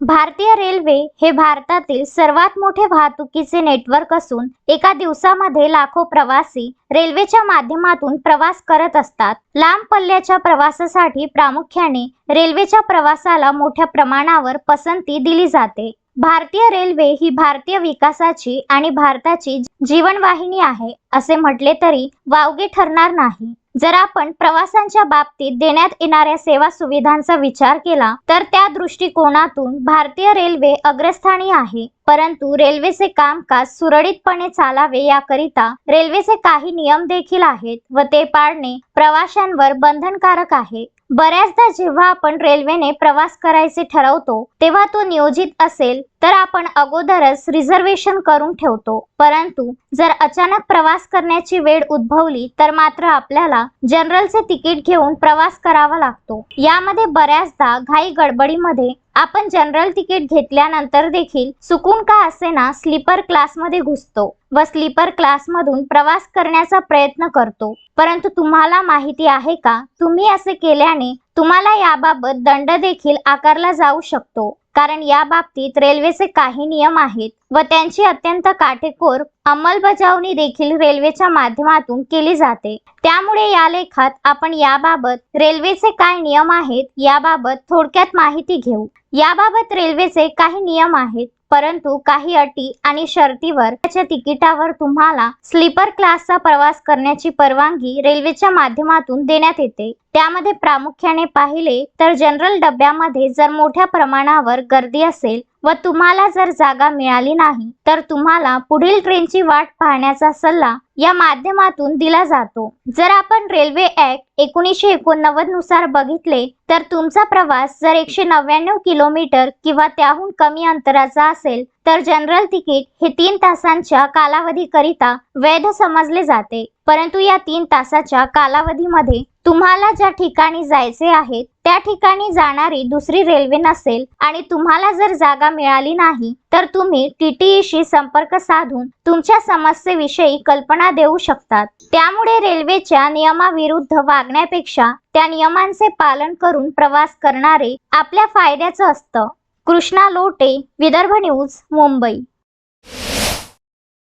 भारतीय रेल्वे हे भारतातील सर्वात मोठे वाहतुकीचे नेटवर्क असून एका दिवसामध्ये लाखो प्रवासी रेल्वेच्या माध्यमातून प्रवास करत असतात. लांब पल्ल्याच्या प्रवासासाठी प्रामुख्याने रेल्वेच्या प्रवासाला मोठ्या प्रमाणावर पसंती दिली जाते. भारतीय रेल्वे ही भारतीय विकासाची आणि भारताची जीवनवाहिनी आहे असे म्हटले तरी वावगे ठरणार नाही. जर आपण प्रवासांच्या बाबतीत देण्यात येणाऱ्या सेवा सुविधांचा विचार केला तर त्या दृष्टिकोनातून भारतीय रेल्वे अग्रस्थानी आहे. परंतु रेल्वेचे कामकाज सुरळीतपणे चालावे याकरिता रेल्वेचे काही नियम देखील आहेत व ते पाळणे प्रवाशांवर बंधनकारक आहे. बऱ्याचदा जेव्हा आपण रेल्वेने प्रवास करायचे ठरवतो तेव्हा तो नियोजित असेल तर आपण अगोदरच रिझर्वेशन करून ठेवतो. परंतु जर अचानक प्रवास करण्याची वेळ उद्भवली तर मात्र आपल्याला जनरलचे तिकीट घेऊन प्रवास करावा लागतो. यामध्ये बऱ्याचदा घाई गडबडीमध्ये आपण जनरल तिकीट घेतल्यानंतर देखील चुकून का असेना स्लीपर क्लासमध्ये घुसतो व स्लीपर क्लासमधून प्रवास करण्याचा प्रयत्न करतो. परंतु तुम्हाला माहिती आहे का? तुम्ही असे केल्याने तुम्हाला याबाबत दंड देखील आकारला जाऊ शकतो. कारण या बाबतीत रेल्वेचे काही नियम आहेत व त्यांची अत्यंत काटेकोर अंमलबजावणी देखील रेल्वेच्या माध्यमातून केली जाते. त्यामुळे या लेखात आपण याबाबत रेल्वेचे काय नियम आहेत याबाबत थोडक्यात माहिती घेऊ. याबाबत रेल्वेचे काही नियम आहेत परंतु काही अटी आणि शर्तीवर त्याच्या तिकिटावर तुम्हाला स्लीपर क्लासचा प्रवास करण्याची परवानगी रेल्वेच्या माध्यमातून देण्यात येते. त्यामध्ये प्रामुख्याने पाहिले तर जनरल डब्यामध्ये जर मोठ्या प्रमाणावर गर्दी असेल व तुम्हाला जर जागा मिळाली नाही तर तुम्हाला पुढील ट्रेनची वाट पाहण्याचा सल्ला या माध्यमातून दिला जातो. जर आपण रेल्वे ऍक्ट एकोणीसशे एकोणनव्वदनुसार बघितले तर तुमचा प्रवास जर एकशे नव्याण्णव किलोमीटर किंवा त्याहून कमी अंतराचा असेल तर जनरल तिकीट हे तीन तासांच्या कालावधीकरिता वैध समजले जाते. परंतु या तीन तासाच्या कालावधीमध्ये तुम्हाला ज्या ठिकाणी जायचे आहे त्या ठिकाणी जाणारी दुसरी रेल्वे नसेल आणि तुम्हाला जर जागा मिळाली नाही तर तुम्ही टीटीईशी संपर्क साधून तुमच्या समस्येविषयी कल्पना देऊ शकतात. त्यामुळे रेल्वेच्या नियमाविरुद्ध वागण्यापेक्षा त्या नियमांचे पालन करून प्रवास करणारे आपल्या फायद्याचं असतं. कृष्णा लोटे विदर्भ न्यूज मुंबई.